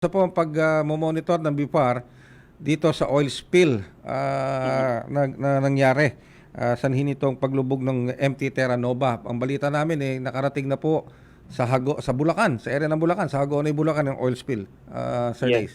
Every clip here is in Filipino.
Sa po ang pag-monitor ng BIPAR dito sa oil spill ah, na, na nangyari ah, sanhin itong paglubog ng MT Terra Nova. Ang balita namin eh nakarating na po sa Hago sa Bulacan, sa area ng Bulacan, sa Hagonoy Bulacan ng oil spill. Ah, Sir Yes. Days.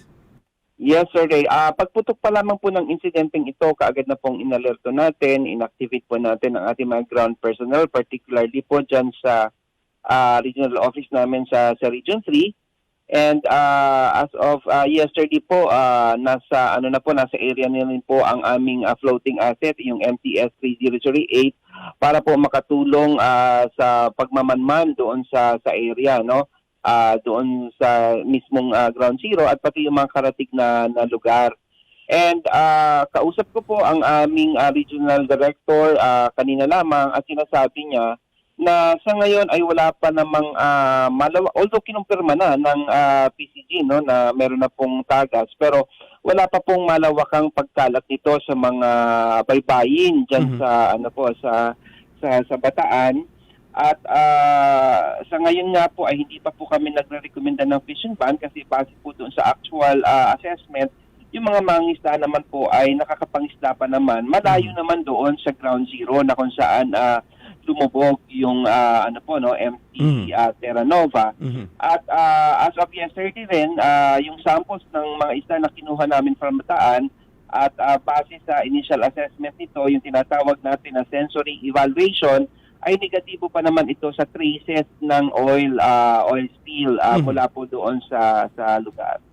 Yes, Sir Ray. Ah, pagputok pa lamang po ng insidenteng ito, kaagad na pong inalerto natin, inactivate po natin ang ating mga ground personnel, particularly po dyan sa ah, regional office namin sa, sa Region 3. And ah, as of ah, yesterday po, ah, nasa ano na po, nasa area na rin po ang aming ah, floating asset, yung MTS 3038, para po makatulong ah, sa pagmamanman doon sa sa area, no? ah doon sa mismong ah, ground zero at pati yung mga karatig na, na lugar. And ah, kausap ko po ang aming ah, regional director ah, kanina lamang at sinasabi niya na sa ngayon ay wala pa namang ah, malawa although kinumpirma na ng ah, PCG no na meron na pong tagas pero wala pa pong malawakang pagkalat nito sa mga baybayin diyan Mhm. sa ano po sa sa sa Bataan at ah, sa ngayon nga po ay hindi pa po kami nagre-recommenda ng fishing ban kasi base po doon sa actual ah, assessment, yung mga mangisda naman po ay nakakapangisda pa naman. Malayo naman doon sa ground zero na kung saan ah, lumubog yung ah, ano po no MT Mhm. ah, Terra Nova. Mhm. At ah, as of yesterday rin, ah, yung samples ng mga isda na kinuha namin from Bataan at ah, base sa initial assessment nito, yung tinatawag natin na sensory evaluation, ay negatibo pa naman ito sa traces ng oil ah, oil spill ah, Mhm. mula po doon sa sa lugar.